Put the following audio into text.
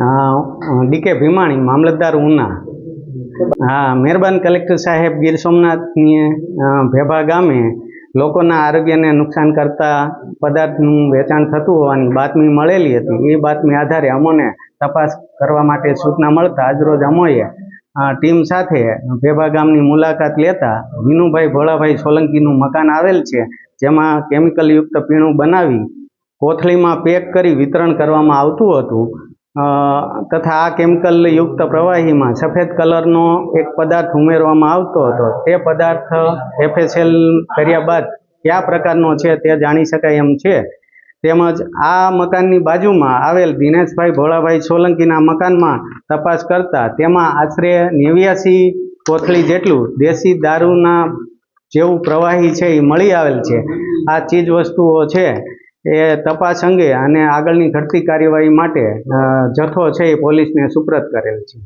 Decay Bhimani મામલતદાર ઉના હા મહેરબાન collector સાહેબ ગીર સોમનાથની ભેભા ગામે લોકોના આરોગ્યને નુકસાન કરતા પદાર્થનું વેચાણ થતું હોવાની બાતમી મળેલી હતી એ બાતમી આધારે અમોને તપાસ કરવા માટે સૂચના મળતા આજરોજ અમોએ ટીમ સાથે ભેભા ગામની મુલાકાત લેતા વિનુભાઈ ભોળાભાઈ સોલંકીનું મકાન આવેલ છે જેમાં કેમિકલયુક્ત પીણું બનાવી કોથળીમાં પેક કરી વિતરણ કરવામાં આવતું હતું તથા આ કેમિકલ યુક્ત પ્રવાહીમાં સફેદ કલરનો એક પદાર્થ ઉમેરવામાં આવતો હતો. તે પદાર્થ એફએસએલ કર્યા બાદ કયા પ્રકારનો છે તે જાણી શકાય એમ છે. તેમજ આ મકાનની બાજુમાં આવેલ દિનેશભાઈ ભોળાભાઈ સોલંકીના મકાનમાં તપાસ કરતા તેમાં આશરે નેવ્યાસી કોથળી જેટલું દેશી દારૂના જેવું પ્રવાહી છે એ મળી આવેલ છે. આ ચીજ વસ્તુઓ છે. એ તપાસ અંગે અને આગળની ઘટતી કાર્યવાહી માટે જથ્થો છે એ પોલીસને સુપ્રત કરેલ છે.